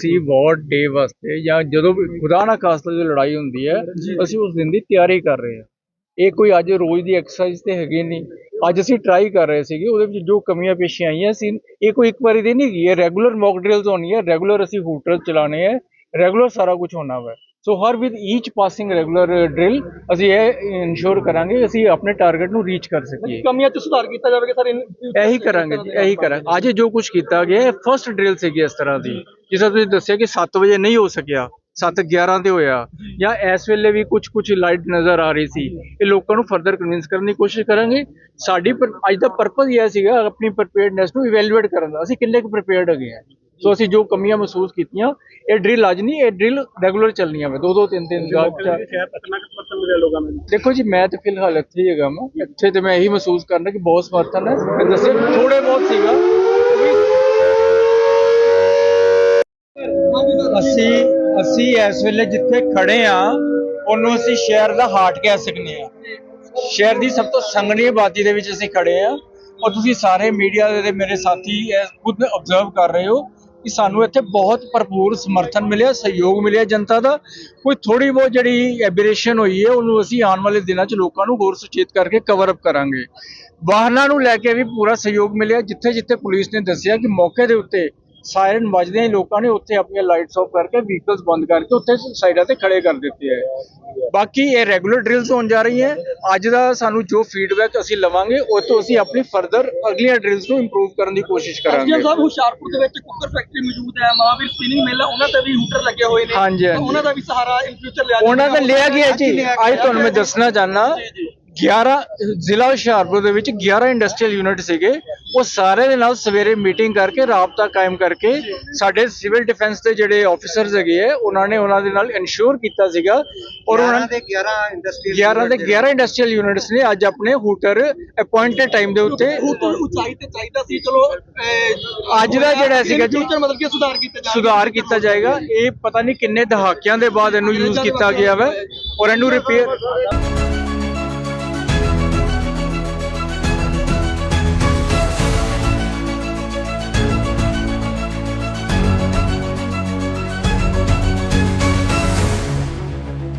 ਅਸੀਂ ਵਾਰਡ ਡੇ ਵਾਸਤੇ ਜਾਂ ਜਦੋਂ ਵੀ ਖੁਦਾ ਨਾ ਖਾਸਤਾ ਜੋ ਲੜਾਈ ਹੁੰਦੀ ਹੈ ਅਸੀਂ ਉਸ ਦਿਨ ਦੀ ਤਿਆਰੀ ਕਰ ਰਹੇ ਹਾਂ। ਇਹ ਕੋਈ ਅੱਜ ਰੋਜ਼ ਦੀ ਐਕਸਰਸਾਈਜ਼ ਤੇ ਹੈਗੀ ਨਹੀਂ। ਅੱਜ ਅਸੀਂ ਟਰਾਈ ਕਰ ਰਹੇ ਸੀਗੇ ਉਹਦੇ ਵਿੱਚ ਜੋ ਕਮੀਆਂ ਪੇਸ਼ੀਆਂ ਆਈਆਂ ਸੀ ਇਹ ਕੋਈ ਇੱਕ ਵਾਰੀ ਦੀ ਨਹੀਂ ਹੈਗੀ ਹੈ ਰੈਗੂਲਰ ਮੌਕ ਡਰਿਲਸ ਹੋਣੀ ਹੈ ਰੈਗੂਲਰ ਅਸੀਂ ਹੂਟਰ ਚਲਾਣੇ ਹੈ ਰੈਗੂਲਰ ਸਾਰਾ ਕੁਝ ਹੋਣਾ ਵਾ। So Har with each passing regular drill ਅਸੀਂ ਇਹ ਇਨਸ਼ੋਰ ਕਰਾਂਗੇ ਅਸੀਂ ਆਪਣੇ ਟਾਰਗੇਟ ਨੂੰ ਰੀਚ ਕਰ ਸਕੀਏ। ਕਮੀਆਂ 'ਚ ਸੁਧਾਰ ਕੀਤਾ ਜਾਵੇਗਾ ਸਰ ਇਹੀ ਕਰਾਂਗੇ ਜੀ ਇਹੀ ਕਰਾਂਗੇ। ਅੱਜ ਜੋ ਕੁਝ ਕੀਤਾ ਗਿਆ ਫਰਸਟ ਡਰਿਲ ਸੀਗੀ ਇਸ ਤਰ੍ਹਾਂ ਦੀ। ਜਿਸ ਤਰ੍ਹਾਂ ਤੁਸੀਂ ਦੱਸਿਆ ਕਿ 7 ਵਜੇ ਨਹੀਂ ਹੋ ਸਕਿਆ 7 11 ਤੇ ਹੋਇਆ। ਜਾਂ ਇਸ ਵੇਲੇ ਵੀ ਕੁਝ ਕੁਝ ਲਾਈਟ ਨਜ਼ਰ ਆ ਰਹੀ ਸੀ। ਇਹ ਲੋਕਾਂ ਨੂੰ ਫਰਦਰ ਕਨਵਿੰਸ ਕਰਨ ਦੀ ਕੋਸ਼ਿਸ਼ ਕਰਾਂਗੇ। ਸਾਡੀ ਅੱਜ ਦਾ ਪਰਪਸ ਇਹ ਸੀਗਾ ਆਪਣੀ ਪ੍ਰੀਪੇਅਰਡਨੈਸ ਨੂੰ ਇਵੈਲੂਏਟ ਕਰਨ ਦਾ। ਅਸੀਂ ਕਿੰਨੇ ਕੁ ਪ੍ਰੀਪੇਅਰਡ ਹੈਗੇ ਆ ਸੋ ਅਸੀਂ ਜੋ ਕਮੀਆਂ ਮਹਿਸੂਸ ਕੀਤੀਆਂ ਇਹ ਡਰਿਲ ਅੱਜ ਨਹੀਂ ਇਹ ਡਰਿਲ ਰੈਗੂਲਰ ਚੱਲਣੀਆਂ ਵੇ ਦੋ ਦੋ ਤਿੰਨ ਤਿੰਨ ਨੂੰ ਦੇਖੋ ਜੀ ਮੈਂ ਤੇ ਫਿਲਹਾਲ ਇੱਥੇ ਹੀ ਹੈਗਾ ਮੈਂ ਇੱਥੇ ਤੇ ਮੈਂ ਇਹੀ ਮਹਿਸੂਸ ਕਰਨਾ ਕਿ ਬਹੁਤ ਸਮਰਥਨ ਹੈ। ਮੈਂ ਦੱਸਿਆ ਥੋੜੇ ਬਹੁਤ ਸੀਗਾ। ਅਸੀਂ ਅਸੀਂ ਇਸ ਵੇਲੇ ਜਿੱਥੇ ਖੜੇ ਆ ਉਹਨੂੰ ਅਸੀਂ ਸ਼ਹਿਰ ਦਾ ਹਾਰਟ ਕਹਿ ਸਕਨੇ ਆ। ਸ਼ਹਿਰ ਦੀ ਸਭ ਤੋਂ ਸੰਘਣੀ ਆਬਾਦੀ ਦੇ ਵਿੱਚ ਅਸੀਂ ਖੜੇ ਆ। ਔਰ ਤੁਸੀਂ ਸਾਰੇ ਮੀਡੀਆ ਦੇ ਮੇਰੇ ਸਾਥੀ ਇਹ ਖੁਦ ਅਬਜ਼ਰਵ ਕਰ ਰਹੇ ਹੋ। ਕਿ ਸਾਨੂੰ ਇੱਥੇ ਬਹੁਤ ਭਰਪੂਰ ਸਮਰਥਨ ਮਿਲਿਆ, ਸਹਿਯੋਗ ਮਿਲਿਆ ਜਨਤਾ ਦਾ। ਕੋਈ ਥੋੜੀ ਬਹੁਤ ਜਿਹੜੀ ਐਬਰੇਸ਼ਨ ਹੋਈ ਹੈ, ਉਹਨੂੰ ਅਸੀਂ ਆਉਣ ਵਾਲੇ ਦਿਨਾਂ 'ਚ ਲੋਕਾਂ ਨੂੰ ਹੋਰ ਸੁਚੇਤ ਕਰਕੇ ਕਵਰ ਅਪ ਕਰਾਂਗੇ। ਵਾਹਨਾਂ ਨੂੰ ਲੈ ਕੇ ਵੀ ਪੂਰਾ ਸਹਿਯੋਗ ਮਿਲਿਆ ਜਿੱਥੇ ਜਿੱਥੇ ਪੁਲਿਸ ਨੇ ਦੱਸਿਆ ਕਿ ਮੌਕੇ ਦੇ ਉੱਤੇ ਸਾਇਰਨ ਵੱਜਦੇ ਹੀ ਲੋਕਾਂ ਨੇ ਉੱਥੇ ਆਪਣੀਆਂ ਲਾਈਟਸ ਆਫ ਕਰਕੇ ਵਹੀਕਲਸ ਬੰਦ ਕਰਕੇ ਉੱਥੇ ਸਾਈਡਾਂ ਤੇ ਖੜੇ ਕਰ ਦਿੱਤੇ ਹੈ ਬਾਕੀ ਇਹ ਰੈਗੂਲਰ ਡਰਿਲਸ ਹੋਣ ਜਾ ਰਹੀ ਹੈ ਅੱਜ ਦਾ ਸਾਨੂੰ ਜੋ ਫੀਡਬੈਕ ਅਸੀਂ ਲਵਾਂਗੇ ਉਹ ਤੋਂ ਅਸੀਂ ਆਪਣੀ ਫਰਦਰ ਅਗਲੀਆਂ ਡਰਿਲਸ ਨੂੰ ਇੰਪਰੂਵ ਕਰਨ ਦੀ ਕੋਸ਼ਿਸ਼ ਕਰਾਂਗੇ। ਸਾਹਿਬ ਹੁਸ਼ਿਆਰਪੁਰ ਦੇ ਵਿੱਚ ਕੁੱਕਰ ਫੈਕਟਰੀ ਮੌਜੂਦ ਹੈ ਮਹਾਵੀਰ ਸਪਿਨਿੰਗ ਮਿਲ ਉਹਨਾਂ ਤੇ ਵੀ ਹੂਟਰ ਲੱਗੇ ਹੋਏ ਨੇ। ਉਹਨਾਂ ਦਾ ਵੀ ਸਹਾਰਾ ਇਨ ਫਿਊਚਰ ਲਿਆ ਉਹਨਾਂ ਦਾ ਲਿਆ ਗਿਆ ਜੀ। ਅੱਜ ਤੁਹਾਨੂੰ ਮੈਂ ਦੱਸਣਾ ਚਾਹਨਾ 11 ਜ਼ਿਲ੍ਹਾ ਹੁਸ਼ਿਆਰਪੁਰ ਦੇ ਵਿੱਚ 11 ਇੰਡਸਟਰੀਅਲ ਯੂਨਿਟ ਸੀਗੇ। ਉਹ ਸਾਰੇ ਦੇ ਨਾਲ ਸਵੇਰੇ ਮੀਟਿੰਗ ਕਰਕੇ ਰਾਬਤਾ ਕਾਇਮ ਕਰਕੇ ਸਾਡੇ ਸਿਵਲ ਡਿਫੈਂਸ ਦੇ ਜਿਹੜੇ ਆਫੀਸਰਸ ਹੈਗੇ ਆ ਉਹਨਾਂ ਨੇ ਉਹਨਾਂ ਦੇ ਨਾਲ ਇਨਸ਼ੋਰ ਕੀਤਾ ਸੀਗਾ। ਔਰ ਉਹਨਾਂ ਦੇ 11 ਇੰਡਸਟਰੀ 11 ਦੇ 11 ਇੰਡਸਟਰੀਅਲ ਯੂਨਿਟਸ ਨੇ ਅੱਜ ਆਪਣੇ ਹੂਟਰ ਅਪਾਇੰਟਡ ਟਾਈਮ ਦੇ ਉੱਤੇ ਹੂਟਰ ਉਚਾਈ ਤੇ ਚਾਹੀਦਾ ਸੀ ਚਲੋ ਅੱਜ ਦਾ ਜਿਹੜਾ ਸੀਗਾ ਜੀ ਮਤਲਬ ਕਿ ਸੁਧਾਰ ਕੀਤਾ ਜਾਵੇ। ਸੁਧਾਰ ਕੀਤਾ ਜਾਏਗਾ। ਇਹ ਪਤਾ ਨਹੀਂ ਕਿੰਨੇ ਦਹਾਕਿਆਂ ਦੇ ਬਾਅਦ ਇਹਨੂੰ ਯੂਜ਼ ਕੀਤਾ ਗਿਆ ਵਾ ਔਰ ਇਹਨੂੰ ਰਿਪੇਅਰ